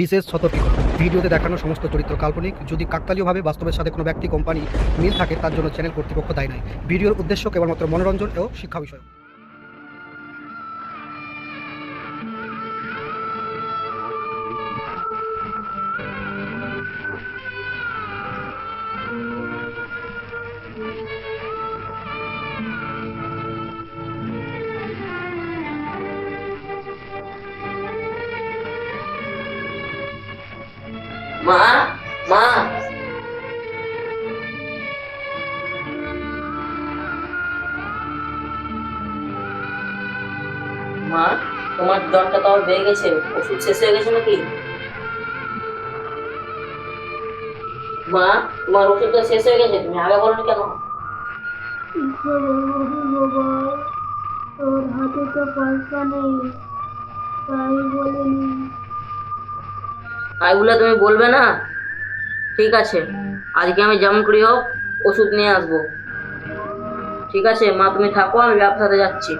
বিশেষ সতর্কীকরণ ভিডিওতে দেখানো সমস্ত চরিত্র কাল্পনিক। যদি কাকতালীয়ভাবে বাস্তবের সাথে কোনো ব্যক্তি, কোম্পানি মিল থাকে, তার জন্য চ্যানেল কর্তৃপক্ষ দায় নয়। ভিডিওর উদ্দেশ্য কেবলমাত্র মনোরঞ্জন ও শিক্ষা বিষয় মা মা। মা, তোমার জ্বরটা তো বেড়ে গেছে। ওষুধ শেষ হয়ে গেছে নাকি? মা, তোমার ওষুধটা শেষ হয়ে গেছে। তুমি আগে বলো কেন? তোর হাতে তো পয়সা নেই, তাই বলিনি। তাই বলে তুমি বলবে না? ঠিক আছে। আজকে আমি যেমন করি হোক, ওষুধ নিয়ে আসব। ঠিক আছে, মা তুমি থাকো, আমি ব্যবসাতে যাচ্ছি।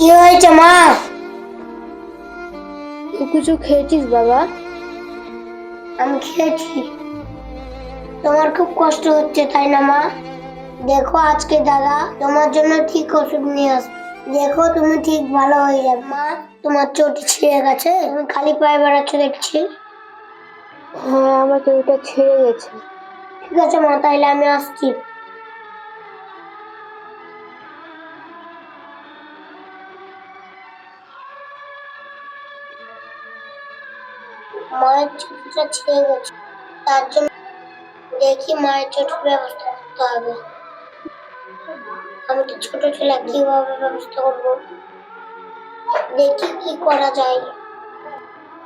কি হয়েছে মা? তুই কিছু খেয়েছিস বাবা? আমি খেয়েছি। তোমার খুব কষ্ট হচ্ছে তাই না মা? দেখো আজকে দাদা তোমার জন্য ঠিক ওষুধ নিয়ে আসবে দেখো তুমি ঠিক ভালো হয়ে যাবে। মা তোমার চোট ছিঁড়ে গেছে? তুমি খালি পায়ে বেড়াচ্ছ দেখছি। হ্যাঁ আমার চোটটা ছিঁড়ে গেছে। ঠিক আছে মা তাহলে আমি আসছি। মায়ের চোটটা ছিঁড়ে গেছে। তার জন্য দেখি মায়ের চোটের ব্যবস্থা করতে হবে। আমি তো ছোট ছেলে কীভাবে ব্যবস্থা করব? দেখি কি করা যায়।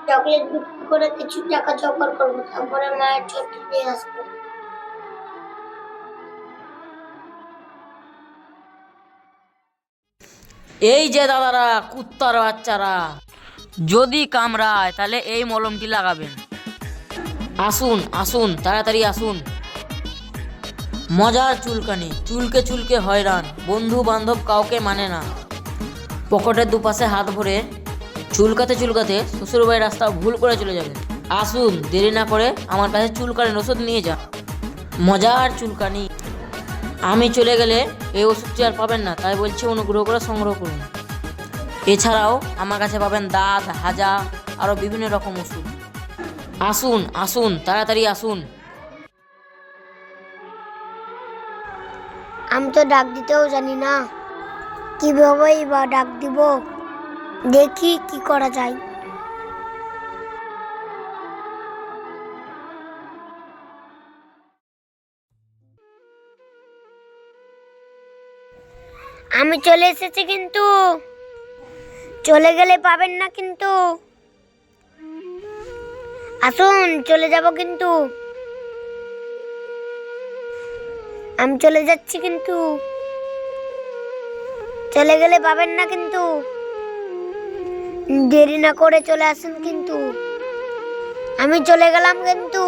চকলেট বিক্রি করে কিছু টাকা জোগাড় করব, তারপরে মায়ের চোট নিয়ে আসব। এই যে দাদারা, কুত্তার বাচ্চারা। যদি কামড়ায়, তাহলে এই মলমটি লাগাবেন। আসুন আসুন, তাড়াতাড়ি আসুন। মজার চুলকানি, চুলকে চুলকে হয়রান বন্ধু বান্ধব কাউকে মানে না। পকেটের দুপাশে হাত ভরে চুলকাতে চুলকাতে শ্বশুরবাড়ির রাস্তা ভুল করে চলে যাবেন। আসুন, দেরি না করে আমার কাছে চুলকানির ওষুধ নিয়ে যান। মজার চুলকানি। আমি চলে গেলে এই ওষুধটি আর পাবেন না, তাই বলছি অনুগ্রহ করে সংগ্রহ করুন। এছাড়াও আমার কাছে পাবেন দাঁত, হাজা আরও বিভিন্ন রকম ওষুধ। আসুন আসুন, তাড়াতাড়ি আসুন। আমি তো ডাক দিতেও জানি না। কিভাবেই বা ডাক দিব? দেখি কি করা যায়। আমি চলে এসেছি কিন্তু। চলে গেলে পাবেন না কিন্তু। আসুন, চলে যাব কিন্তু। আমি চলে যাচ্ছি কিন্তু। চলে গেলে পাবেন না কিন্তু। দেরি না করে চলে আসুন কিন্তু। আমি চলে গেলাম কিন্তু।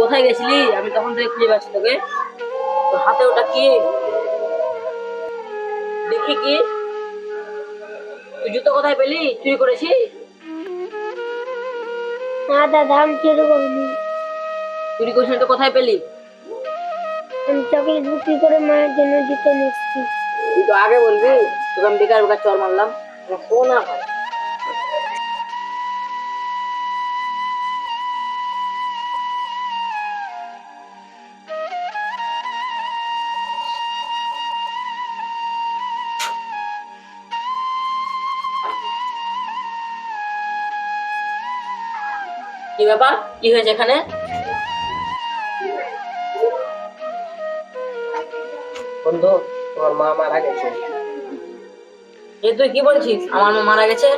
কোথায় গেছিলি? আমি তখন থেকে খুঁজে পাচ্ছি তোকে। তোর হাতে ওটা কি? দেখি কি? তুই জুতো কোথায় পেলি? চুরি করেছিস না দাদা আমি চুরি করিনি। চুরি করিস না তো কোথায় পেলি? আমি চকলেট বিক্রি করে মায়ের জন্য জুতো নিচ্ছি। তুই তো আগে বলবি তোকে আমি বেকার বেকার চল মারলাম। ফোন হয় কি ব্যাপার? কি হয়েছে এখানে? বন্ধু তোমার মা মারা গেছে। এ তুই কি বলছিস? আমার মা মারা গেছে?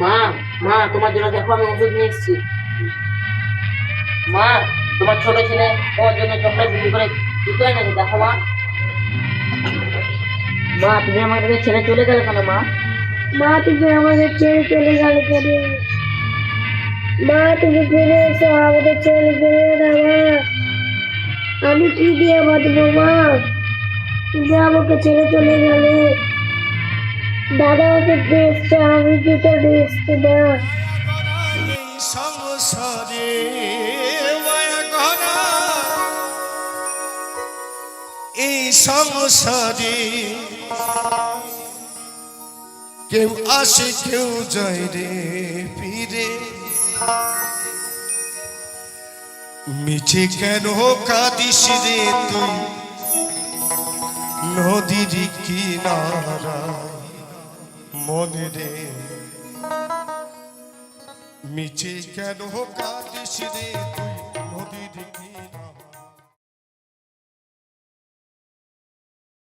মা মা, তোমার জন্য দেখো আমি ওষুধ নিয়ে এসেছি। মা, তোমার ছোট ছেলে, তোমার জন্য চকলেট বিক্রি করে জুতো এনেছে দেখো মা। মা, তুমি কাছে ছেলে চলে গেলে কেন মা? মা, তুমি আমাদের ছেড়ে চলে গেলে কেন মা? তুমি ফিরে এসো, আমাদের ছেড়ে চলে না আমি কি দিয়ে বাঁচবো মা। তুমি আমাকে ছেড়ে চলে গেলে। দাদা দিয়ে এসছে আমি এসছি সংসারে এই সংসারে কেউ আসে, কেউ যায় রে ফিরে। মিছে কেন কাঁদিস রে তুই? নদীর কিনারা মনে রে। মিছে কেন কাটিস রে তুই? দেখি